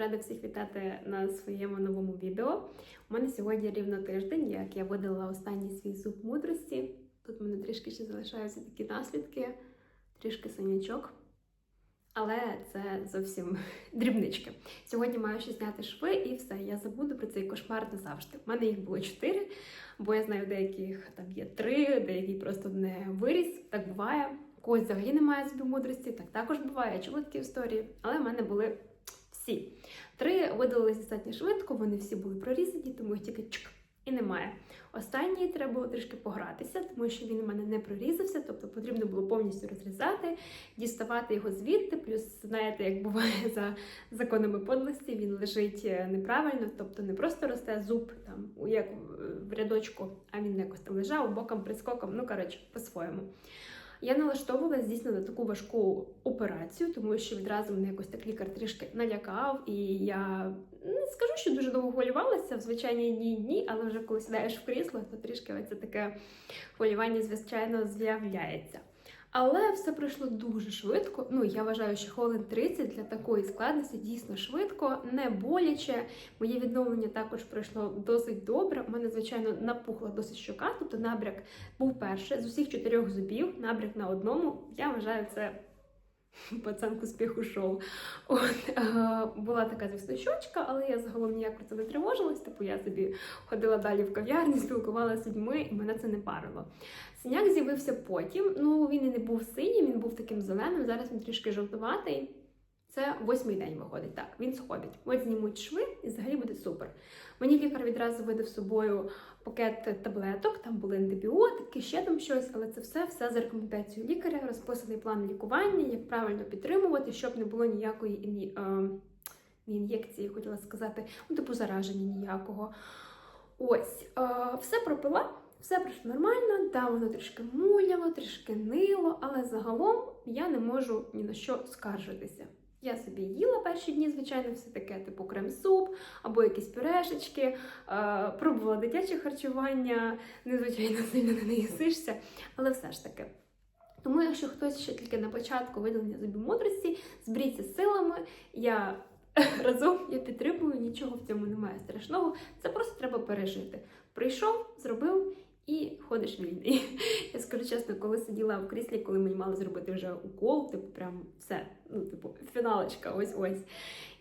Рада всіх вітати на своєму новому відео. У мене сьогодні рівно тиждень, як я видала останній свій зуб мудрості. Тут в мене трішки ще залишаються такі наслідки, трішки синячок. Але це зовсім дрібнички. Сьогодні маю ще зняти шви і все. Я забуду про цей кошмар назавжди. У мене їх було чотири, бо я знаю, деяких там є три, деякий просто не виріс. Так буває. У когось взагалі немає зубів мудрості, так також буває. Я чула такі історії, але в мене були всі. Три видалились достатньо швидко, вони всі були прорізані, тому їх тільки чик і немає. Останній треба було трішки погратися, тому що він у мене не прорізався, тобто потрібно було повністю розрізати, діставати його звідти. Плюс, знаєте, як буває за законами подлості, він лежить е, неправильно, тобто не просто росте зуб там, як в рядочку, а він якось там лежав боком, прискоком, ну коротше, по-своєму. Я налаштовувалася дійсно на таку важку операцію, тому що відразу мене якось так лікар трішки налякав, і я не скажу, що дуже довго хвилювалася в звичайні дні дні, але вже коли сідаєш в крісло, то трішки оце таке хвилювання, звичайно, з'являється. Але все пройшло дуже швидко. Ну, я вважаю, що хвилин 30 для такої складності дійсно швидко, не боляче. Моє відновлення також пройшло досить добре. У мене, звичайно, напухла досить щока, тобто набряк був перший з усіх чотирьох зубів, набряк на одному. Я вважаю, це пацан к успіху шоу. От, е, була така, звісно, щочка, але я загалом ніяк про це не тривожилась. Типу я собі ходила далі в кав'ярні, спілкувалася з людьми, і мене це не парило. Синяк з'явився потім. Ну він і не був синім, він був таким зеленим. Зараз він трішки жовтуватий. Це восьмий день виходить. Так, він сходить. От знімуть шви і взагалі буде супер. Мені лікар відразу видав собою пакет таблеток, там були антибіотики, ще там щось, але це все, все за рекомендацією лікаря, розписаний план лікування, як правильно підтримувати, щоб не було ніякої не ін'єкції, хотіла сказати, ну, типу зараження ніякого. Ось, е, все пропила, все пройшло нормально, да, воно трішки муляло, трішки нило, але загалом я не можу ні на що скаржитися. Я собі їла перші дні, звичайно, все таке, типу крем-суп або якісь пюрешечки, е, пробувала дитяче харчування, незвичайно сильно не наїсишся, але все ж таки. Тому, якщо хтось ще тільки на початку видалення зубів мудрості, зберіться силами, я разом я підтримую, нічого в цьому немає страшного. Це просто треба пережити. Прийшов, зробив і ходиш вільний. Я скажу чесно, коли сиділа в кріслі, коли мені мали зробити вже укол, типу, прям все, ну, типу, фіналочка, ось ось.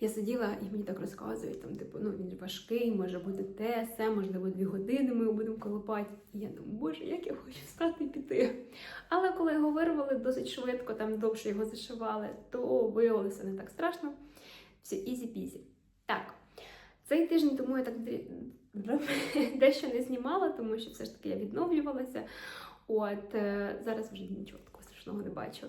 Я сиділа і мені так розказують, там, типу, ну він важкий, може бути те, все, можливо, дві години ми його будемо колопати. І я думаю, боже, як я хочу встати і піти. Але коли його вирвали досить швидко, там довше його зашивали, то виявилося не так страшно. Все ізі-пізі. Так, цей тиждень тому я так дещо не знімала, тому що все ж таки я відновлювалася. От е, зараз вже нічого такого страшного не бачу.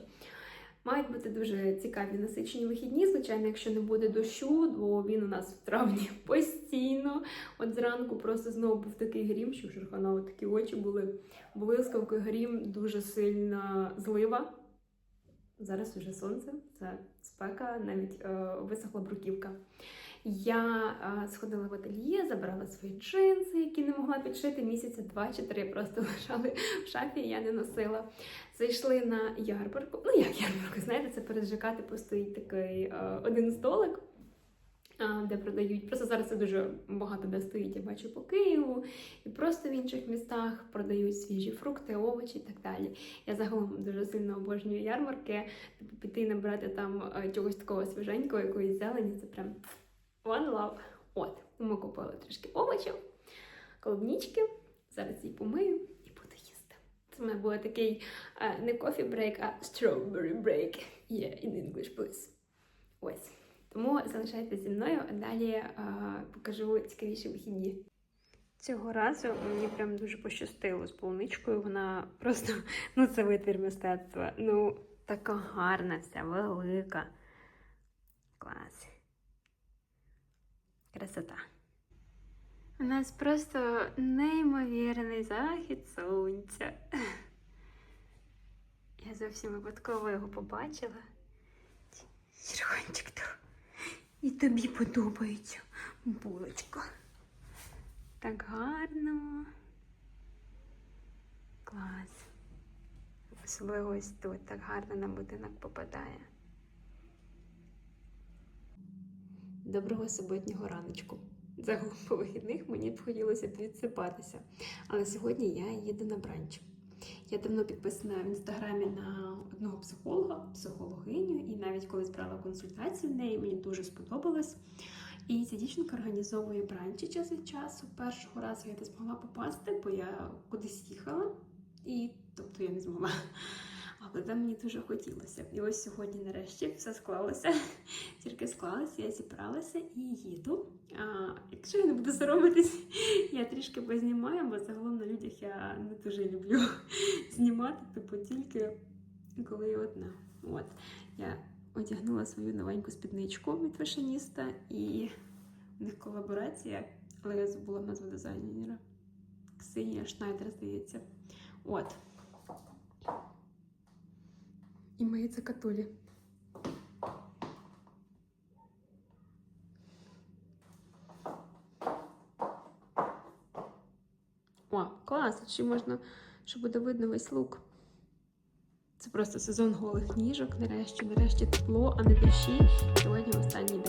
Мають бути дуже цікаві насичені вихідні, звичайно, якщо не буде дощу, бо він у нас в травні постійно. От зранку просто знову був такий грім, що в Шерхана такі очі були. Блискавки, грім, дуже сильна злива. Зараз вже сонце, це спека, навіть е, висохла бруківка. Я сходила в ательє, забрала свої джинси, які не могла підшити місяця два чи три, просто лежали в шафі, я не носила. Зайшли на ярмарку. Ну як ярмарку, знаєте, це перед ЖК типу стоїть такий е, один столик. Де продають, просто зараз це дуже багато де стоїть, я бачу по Києву, і просто в інших містах продають свіжі фрукти, овочі і так далі. Я загалом дуже сильно обожнюю ярмарки, типу піти набрати там е, чогось такого свіженького, якоїсь зелені, це прям one love. От, ми купили трішки овочів, колобнічки. Зараз її помию і буду їсти. Це має буде такий е, не break, а strawberry break. Yeah, in English, please. Ось. Тому залишайтеся зі мною, а далі е, покажу цікавіші вихідні. Цього разу мені прям дуже пощастило з полуничкою. Вона просто ну це витвір мистецтва. Ну, така гарна, вся велика. Клас. Красота. У нас просто неймовірний захід сонця. Я зовсім випадково його побачила. Червончик, то і тобі подобається булочка. Так гарно. Клас. Особливо ось тут так гарно на будинок попадає. Доброго суботнього раночку. Загалом по вихідних мені б хотілося б відсипатися. Але сьогодні я їду на бранч. Я давно підписана в інстаграмі на одного психолога, психологиню, і навіть колись брала консультацію в неї, мені дуже сподобалось. І ця дівчинка організовує бранчі час від часу. Першого разу я не змогла попасти, бо я кудись їхала, і тобто я не змогла. Але мені дуже хотілося. І ось сьогодні, нарешті, все склалося. Тільки склалося, я зібралася і їду. А, якщо я не буду соромитись, я трішки познімаю, бо загалом на людях я не дуже люблю знімати, типу тільки коли я одна. От я одягнула свою новеньку спідничку від фешеніста, і в них колаборація, але я забула назву дизайнера. Ксенія Шнайдер, здається. От. І мої цикатулі. О, клас! Ще можна, що буде видно весь лук. Це просто сезон голих ніжок. Нарешті, нарешті тепло, а не дощі. Сьогодні останній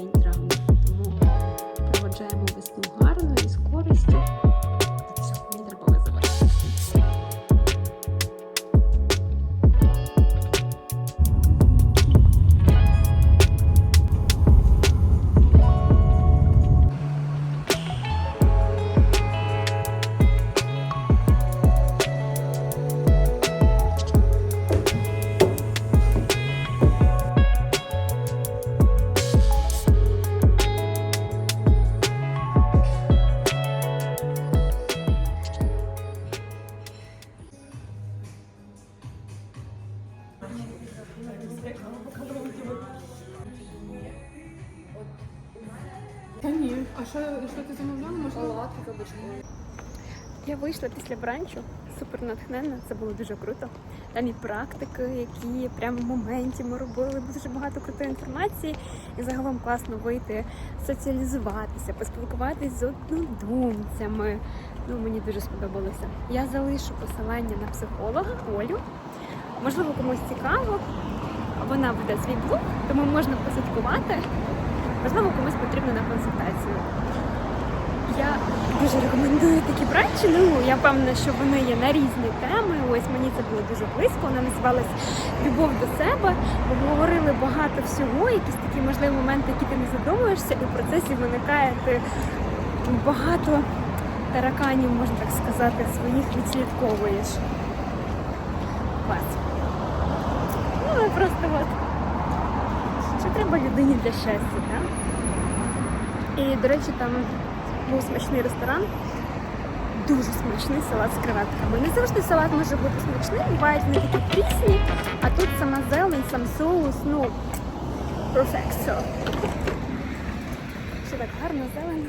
бранчу, супер натхненна, це було дуже круто. Там і практики, які прямо в моменті ми робили, дуже багато крутої інформації. І загалом класно вийти, соціалізуватися, поспілкуватись з однодумцями. Ну, мені дуже сподобалося. Я залишу посилання на психолога Олю. Можливо, комусь цікаво. Вона веде свій блог, тому можна послідкувати. Можливо, комусь потрібно на консультацію. Дуже рекомендую такі бранчі. Ну я впевнена, що вони є на різні теми. Ось мені це було дуже близько. Вона називалась Любов до себе. Обговорили багато всього, якісь такі можливі моменти, які ти не задумуєшся, і в процесі виникає ти багато тараканів, можна так сказати, своїх відслідковуєш. Клас. Ну, просто от. Що треба людині для щастя, так? І, до речі, там був смачний ресторан. Дуже смачний салат з креветками. Не завжди салат може бути смачний, бувають вони такі прісні, а тут сама зелень, сам соус, ну, перфекто. Все так гарно зелень.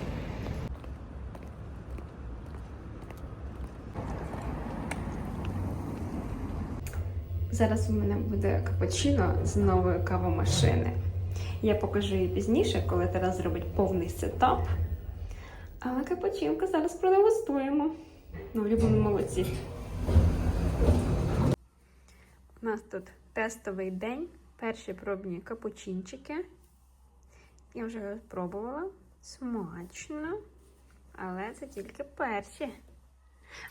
Зараз у мене буде капучино з нової кавомашини. Я покажу її пізніше, коли Тарас зробить повний сетап. Але капучинку зараз продегустуємо. Ну, в любому молоці. У нас тут тестовий день. Перші пробні капучинчики. Я вже його спробувала. Смачно. Але це тільки перші.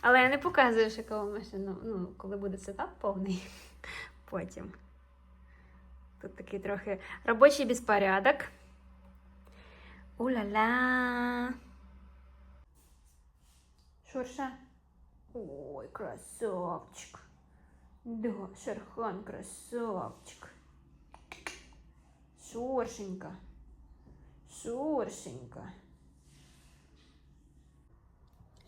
Але я не показую ще кавомашину, ну, коли буде сетап повний. Потім. Тут такий трохи робочий безпорядок. У-ля-ля. Шурша. Ой, красавчик. Да, Шерхан красавчик. Шуршенька. Шуршенька.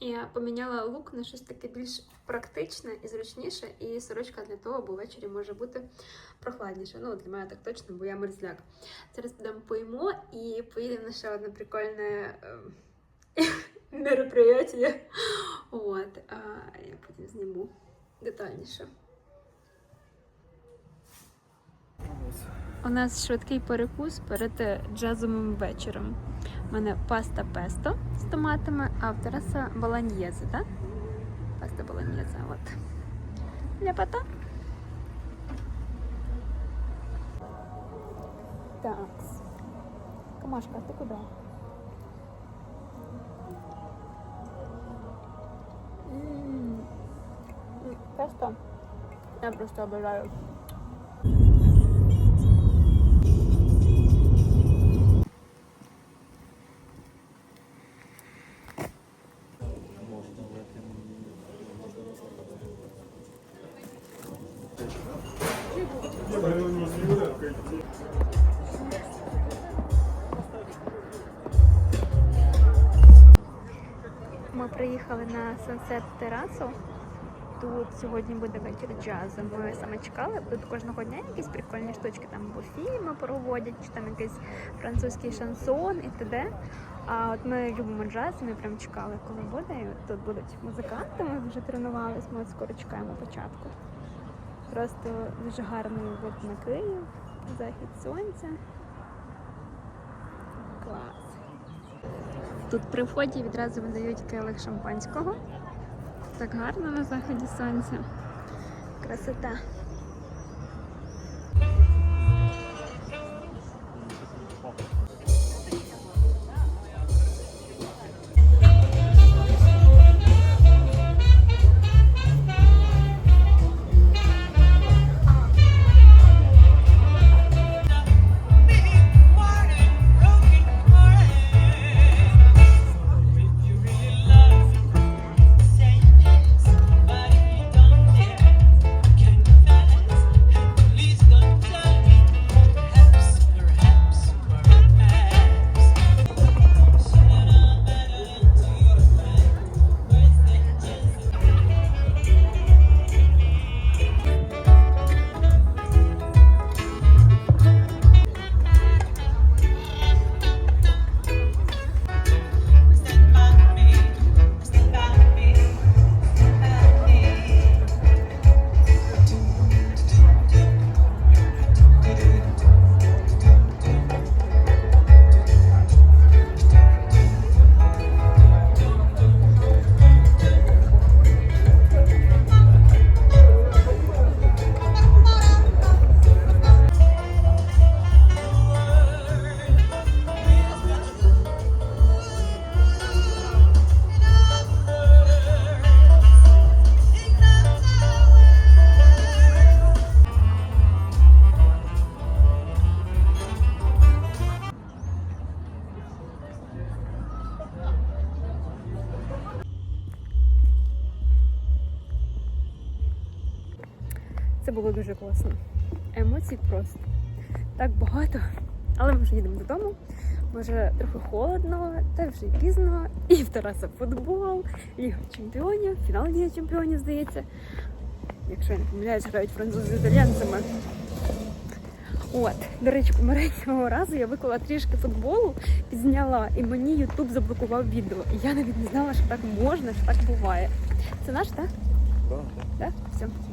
Я поміняла лук на щось таке більш практичне і зручніше, і сорочка для того, бо ввечері може бути прохладніше. Ну, для мене так точно, бо я мерзляк. Зараз підемо поїмо і поїдемо на ще одне прикольне ем, мероприятие. От, а я потім зніму детальніше. У нас швидкий перекус перед е, джазовим вечором. У мене паста песто з томатами, а в Тараса баланьєзе, так? Паста баланьєзе, от. Ляпота. Так. Камашка, ти куди? Просто. Я просто обожаю. Ми приїхали на Sunset терасу. Тут сьогодні буде вечір джазу. Ми саме чекали. Тут кожного дня якісь прикольні штучки, там фільми проводять, чи там якийсь французький шансон і т.д. А от ми любимо джаз, ми прям чекали, коли буде. І тут будуть музиканти, ми вже тренувались, ми от скоро чекаємо початку. Просто дуже гарний вид на Київ, захід сонця. Клас. Тут при вході відразу видають келих шампанського. Так гарно на заході сонця. Красота. Було дуже класно. Емоцій просто так багато. Але ми вже їдемо додому. Може трохи холодно, та вже пізно. І в Тараса футбол, Ліга Чемпіонів, фінал Ліги Чемпіонів, здається. Якщо я не помиляюсь, грають французи з італійцями. От, до речі, попереднього разу я виклала трішки футболу, підзняла, і мені Ютуб заблокував відео. І я навіть не знала, що так можна, що так буває. Це наш, так? Так? Все. До Шарпанчика!